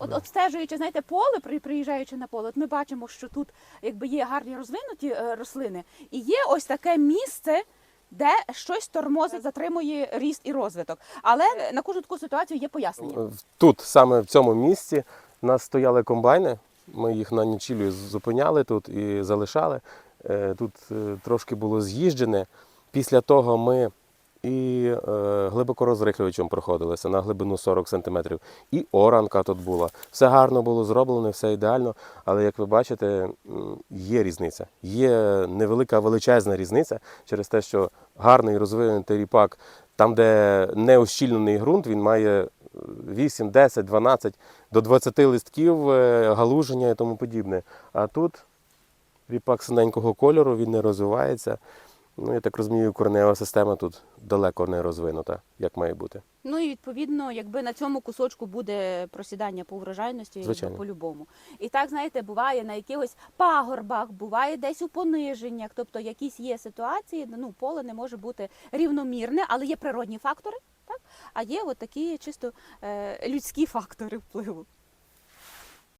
От обстежуючи, знаєте, поле, при- приїжджаючи на поле, от ми бачимо, що тут якби є гарні розвинуті е, рослини, і є ось таке місце. Де щось тормозить, затримує ріст і розвиток, але е, на кожну таку ситуацію є пояснення. Тут, саме в цьому місці, у нас стояли комбайни. Ми їх на нічілю зупиняли тут і залишали. Е, Тут е, трошки було з'їжджене. Після того ми і е, глибокорозрихлювачем проходилися на глибину 40 см. І оранка тут була. Все гарно було зроблено, все ідеально. Але як ви бачите, є різниця. Є невелика величезна різниця через те, що гарний розвинутий ріпак, там, де не ощільнений ґрунт, він має 8, 10, 12 до 20 листків, е, галуження і тому подібне. А тут ріпак синенького кольору, він не розвивається. Ну, я так розумію, коренева система тут далеко не розвинута, як має бути. Ну і відповідно, якби на цьому кусочку буде просідання по врожайності, Звичайно. по-любому. І так, знаєте, буває на якихось пагорбах, буває десь у пониженнях. Тобто якісь є ситуації, ну поле не може бути рівномірне, але є природні фактори, так? А є от такі чисто е, людські фактори впливу.